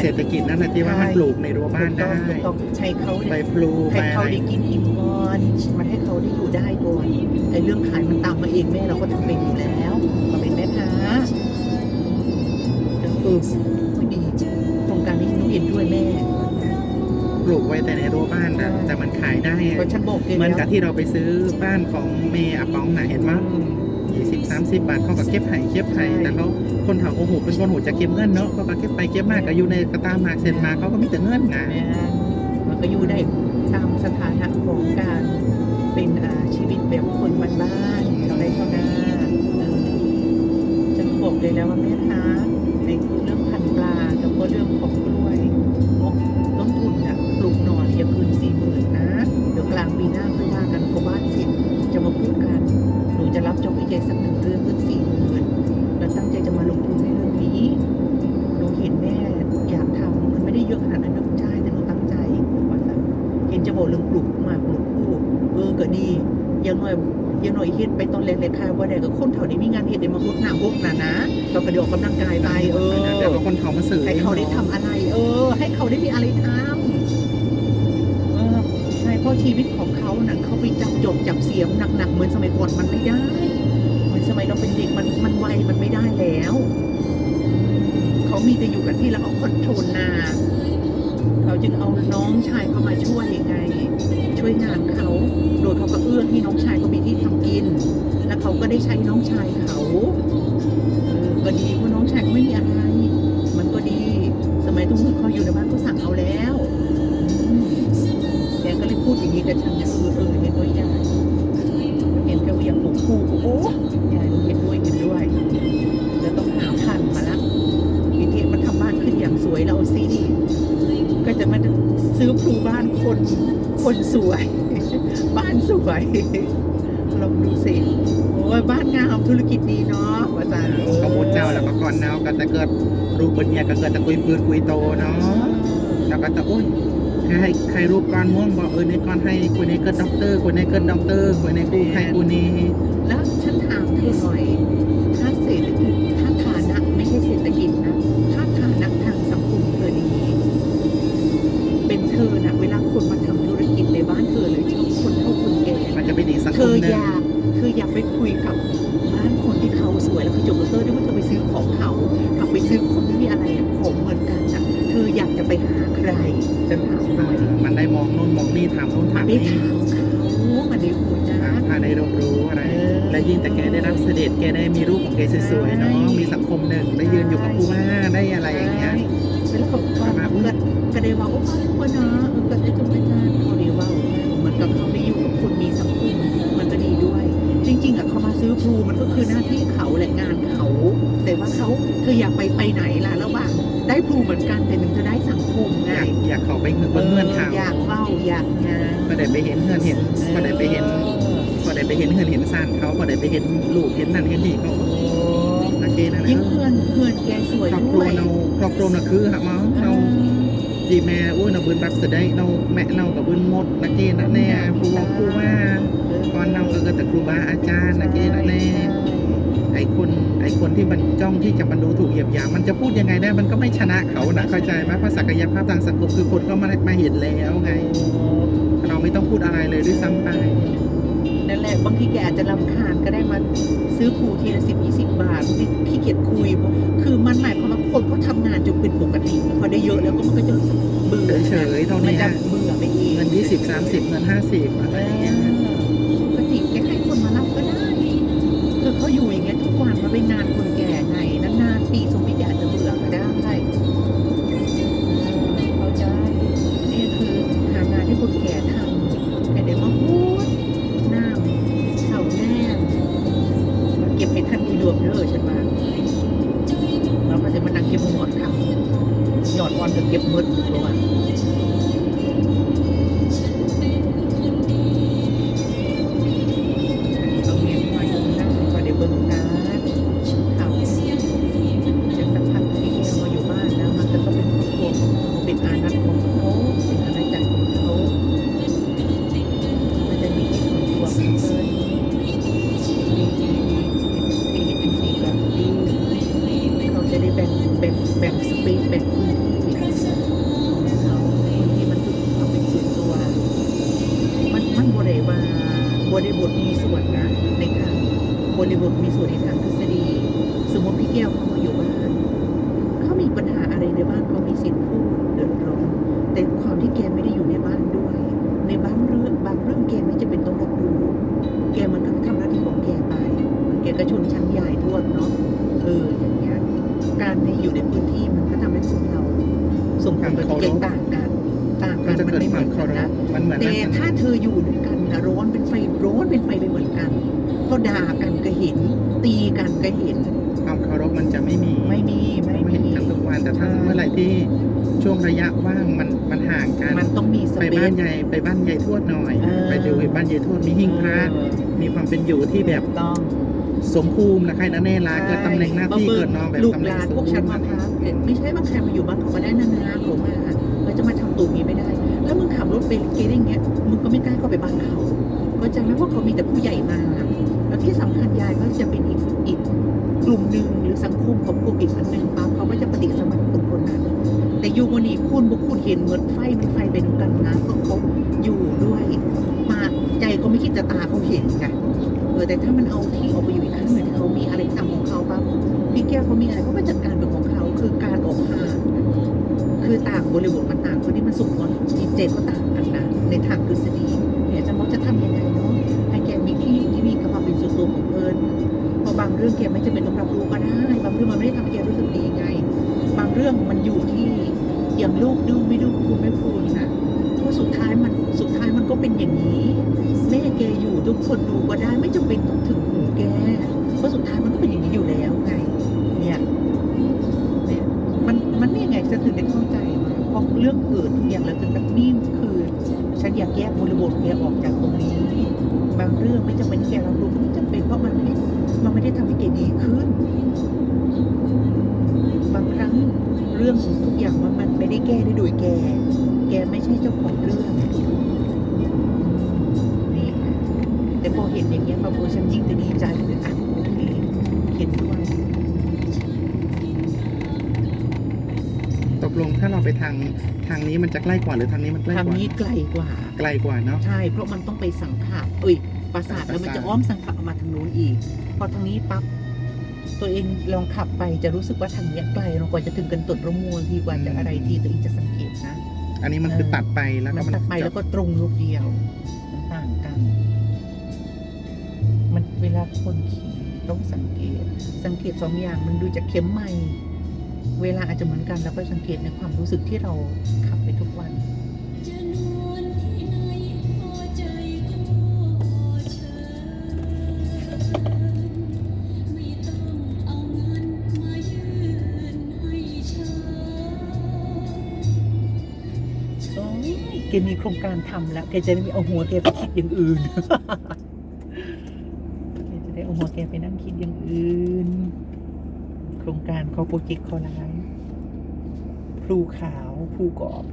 เศรษฐกิจนั่นนะที่ว่ามันปลูกในรั้วบ้านได้ถูกต้องถูกต้องให้เขาใบเนี่ยพลูใบให้อะเขาไรได้กินอิ่มก่อนมันให้เขาได้อยู่ได้ก่อนไอ้เรื่องขายมันตามมาเองแม่เราก็ทำเป็นอยู่แล้วมาเป็นแม่ค้าจะเออไม่ดีโครงการนี้หนุเห็นด้วยแม่ปลูกไว้แต่ในรั้วบ้านนะแต่มันขายได้เพราะฉันบอกแกเหมือนแล้วกับที่เราไปซื้อบ้านของเมย์อาปองนะเห็นว่าอืมยี่สิบสามสิบบาทเขาก็เก็บไห่เก็บไห่ใช่แต่เขา คนเฒ่าโอ้โหเป็นคนหูจะเก็บเงินเนาะเขาก็เก็บไปเก็บมากก็อยู่ในกระตาหมากเซ็นมาเขาก็มีแต่เงินนะมันก็อยู่ได้ตามสถานะของการเป็นอาชีวิตแบบคนบ้านๆชาวไร่ชาวนาเออฉันบอกเลยแล้วว่าแม่ค้าในเรื่องพันปลาแล้วก็เรื่องของ จะบอกเรื่องปลูกมากปลูกผู้เออก็ดีอยังหน่อยอยังหน่อยเฮ็ดไปตอนแรกๆค่ะว่าได้กับคนแถวนี้มีงานเฮ็ดได้มาพดหน้าพวกน่ะนะเราก็เดี๋ยวกกำลังกายไปเออเดี๋ยวคนเฒ่ามาสื่อให้เขาได้ทำอะไร เออ ให้เขาได้มีอะไรทำเออใช่เพราะชีวิตของเขาน่ะเขาไปจับจบจับเสียมหนักๆเหมือนสมัยก่อนมันไม่ได้เหมือนสมัยเราเป็นเด็กมันมันไวมันไม่ได้แล้ว เขามีแต่อยู่กับที่แล้วเขาคอนโทรลนา เขาจึงเอาน้องชายเข้ามาช่วยยังไง ช่วยงานเขา โดยเขาก็เอื้อให้น้องชายเขามีที่ทำกิน แล้วเขาก็ได้ใช้น้องชายเขาเออก็ดีเพราะน้องชายเขาไม่มีอะไร มันก็ดี สมัยทุกคนเขาอยู่ในบ้านเขาสั่งเอาแล้วแกก็เลยพูดอย่างนี้กับฉันนะเออเออเห็นด้วยยายเห็นแกว่าอยากปลูกคู่โอ้ยยเห็นด้วยเห็นด้วย บ้านคน คนสวย บ้านสวย ลองดูสิโอ้ยบ้านงามธุรกิจดีเนาะว่าจารย์ก็มุดเจ้าแล้วก็ก่อนเนาก็จะเกิดรูปบนเนี่ยก็เกิดตะกุยปืนกุยโตเนาะแล้วก็จะอุ้ยใครให้ใครรูปก้อนม่วงบอกเออในก้อนให้คนนี้เกิดด็อกเตอร์คนนี้เกิดด็อกเตอร์คนนี้กูใครกูนี้ ยแล้วเขาจบดอกเตอร์ด้วยว่าเธอไปซื้อของเขากับไปซื้อคนที่มีอะไรอะของเหมือนกันนะเธออยากจะไปหาใครจะถามหน่อยมันได้มองนู่นมองนี่ถามนู่นถามได้นี่ถามเขามาได้คุยนะ อ่าพาได้รับรู้อะไรและยิ่งแต่แกได้รับเสด็จแกได้มีรูปของแกสวยๆเนาะมีสังคมหนึ่งได้ยืนอยู่กับผู้ว่าได้อะไรอย่างเงี้ย แล้วก็ก็ก็ก็ได้ว่าโอ้พ่อนะเออก็ได้จุดอาจารย์เขาได้ว่าเหมือนกับเขาได้อยู่กับคนมีสังคมมันก็ดีด้วยจ ริงๆอะเขามาซื้อพลูมันก็คือหน้าที่เขาแหละงานเขา แต่ว่าเขาเธออยากไปไปไหนล่ะระหว่างได้พลูเหมือนกันแต่หนึ่งเธอได้สังคมไงอยากอยากเข้าไปเงินเบิ้งเงินเขาอยากเฝ้าอยากงานก็ได้ไปเห็นเงินเห็นก็ได้ไปเห็นก็ได้ไปเห็นเงินเห็นซานเขาก็ได้ไปเห็นลูกเห็นนั่นเห็นนี่เขาโอ้โอเคนะยิ่งเพื่อนเพื่อนแกสวยครอบครัด้ววยเราครอบครัวเราคือฮะมั้งเรา จีแม่อุ้ยเราบืนรับเสด็จเราแม่เรากับบืนหมดนะเจนะแน่ครูว่าครูว่าก่อนเราก็เกิดแต่ครูบาอาจารย์นะเจนะแน่ไอคนไอคนที่มันจ้องที่จะมันดูถูกเหยียบหยามมันจะพูดยังไงได้มันก็ไม่ชนะเขานะเข้าใจไหมเพราะศักยภาพทางสังคมคือคนก็มามาเห็นแล้วไง เราไม่ต้องพูดอะไรเลยด้วยซ้ำไป นั่นแหละบางทีแกอาจจะลำคาญก็ได้มาซื้อผูทีละสิบยี่สิบบาทขี้เกียจคุย คือมันหมายความว่าคนเขาทำงานจนเป็นปกติพอได้เยอะแล้วก็มันก็จะรู้สึกเบื่อเฉยๆเท่านี้มันจะเบื่อไปเองเงินยี่สิบสามสิบเงินห้าสิบอะไรอย่างเงี้ย บ บริบทมีส่วนนะในทางบริบทมีส่วนในทางทฤษฎี สมมติพี่แก้วเขามาอยู่บ้านเขามีปัญหาอะไรในบ้านเขามีสิทธิ์พูดเดือดร้อนแต่ความที่แกไม่ได้อยู่ในบ้านด้วย ในบ้างเรื่องบางเรื่องแกไม่จะเป็นต้องรับรู้แกมันก็ทำหน้าที่ของแกไปแกก็ชนชั้นใหญ่ทวดเนาะเอออย่างเงี้ยการในอยู่ในพื้นที่มันก็ทำให้คนเราส่งผลปฏิกิริยาต่างกัน ต่างกันจะมันเกิดไม่เหคมืวามอนกันรนะพมันเหมือนแต่ถ้าเธออยู่ด้วยกัน ร้อนเป็นไฟร้อนเป็นไฟไปเหมือนกันพอด่ากันก็เห็น ตีกันก็เห็น ความเคารพมันจะไม่มีไม่มีไม่ไม่มีเห็นกันทุกวันแต่ถ้าใช่เมื่อไหร่ที่ช่วงระยะว่างมันมันห่างกัน มันต้องมีสไปเปบ้านซใหญ่ไปบ้านใหญ่ทวดหน่อยเออไปดูบ้านใหญ่ทวดมีหิ้งพระมีความเป็นอยู่ที่แบบต้องสมภูมินะใครนะแน่ละเกิดตำแหน่งหน้าที่เกิดน้องแบบลูกตำแหหน่งลานสูพวกฉันงมาพักไม่ใช่บางใครมาอยู่บ้านเขามาได้นานๆผมมาเราจะมาทำตัวนี้ไม่ได้ แล้วมึงขับรถไปเกดอย่างเงี้ยมึงก็ไม่กล้าเข้าไปบ้านเขา ก็จะไม่ว่าเขามีแต่ผู้ใหญ่มา แล้วที่สำคัญยายก็จะเป็นอีกอีกกลุ่มหนึ่งหรือสังคมของกลุ่มอีกอันหนึ่งปั๊บเขาก็จะปฏิสมัครคนคนนั้น แต่อยู่วันนี้คุณบุคคุณเห็นเหมือนไฟมันไฟเป็นกันนะก็เขาอยู่ด้วยมาใจเขาไม่คิดจะตาเขาเห็นไงเออแต่ถ้ามันเอาที่ออกไปอยู่อีกครั้งหนึ่งเขามีอะไรทำของเขาปั๊บพี่แก้วเขามีอะไรเขาก็จัดการเป็นของเขาคือการออกห่างคือต่างบริบทมันต่างคนที่มันสุขคนจิตใจก็ต่างกันนะในทางทฤษฎี เนี่ยจะมองจะทำยังไงเนาะให้แกมีที่อยู่ที่มีความเป็นส่วนตัวของเพลินเพราะบางเรื่องแกไม่จำเป็นต้องรับรู้ก็ได้บางเรื่องมันไม่ได้ทำให้แกรู้สึกดีไง บางเรื่องมันอยู่ที่อย่างลูกดูไม่ดูคุณไม่คุณนะเพราะสุดท้ายมันสุดท้ายมันก็เป็นอย่างนี้แม่แกอยู่ทุกคนดูก็ได้ไม่จำเป็นต้องถึงหูแกเพราะสุดท้ายมันก็เป็นอย่างนี้อยู่แล้ว เรื่องไม่จำเป็นแกรับรู้ก็ไม่จำเป็นเพราะมันไม่มันไม่ได้ทำให้แกดีขึ้น บางครั้งเรื่องทุกอย่างมันมันไม่ได้แก้ได้โดยแก แกไม่ใช่เจ้าของเรื่องนี่ไงแต่พอเห็นอย่างเงี้ยมาโบฉันยิ่งจะดีใจเลยอะโอเคเห็นด้วยตกลงถ้าเราไปทางทางนี้มันจะใกล้กว่าหรือทางนี้มันใกล้ทางกว่านี้ไกลกว่า ไกลกว่าเนาะ ใช่ เพราะมันต้องไปสังขารเอ้ย ปราสาทแล้วมันจะอ้อมสังขารมาทางนู้นอีก พอทางนี้ปั๊บตัวเองลองขับไปจะรู้สึกว่าทางเนี้ยไกลเรากว่าจะถึงกันตดระมวลทีกว่าจะอะไรทีตัวเองจะสังเกตนะ อันนี้มันคือตัดไปแล้วก็มันมันตัดไปแล้วก็ตรงลูกเดียวมันต่างกัน มันเวลาคนขี่ต้องสังเกต สังเกตสองอย่างมันดูจากเข็มไม้เวลาอาจจะเหมือนกันแล้วก็สังเกตในความรู้สึกที่เราขับไปทุกวัน แกมีโครงการทำแล้วแกจะได้ม่เอาหัวแกไปคิดอย่างอื่นแกจะได้เอาหัวแกไปนั่งคิดอย่างอื่น โครงการเขาโปรเจกต์เขาไลฟ์ภูขาวภูกรอบ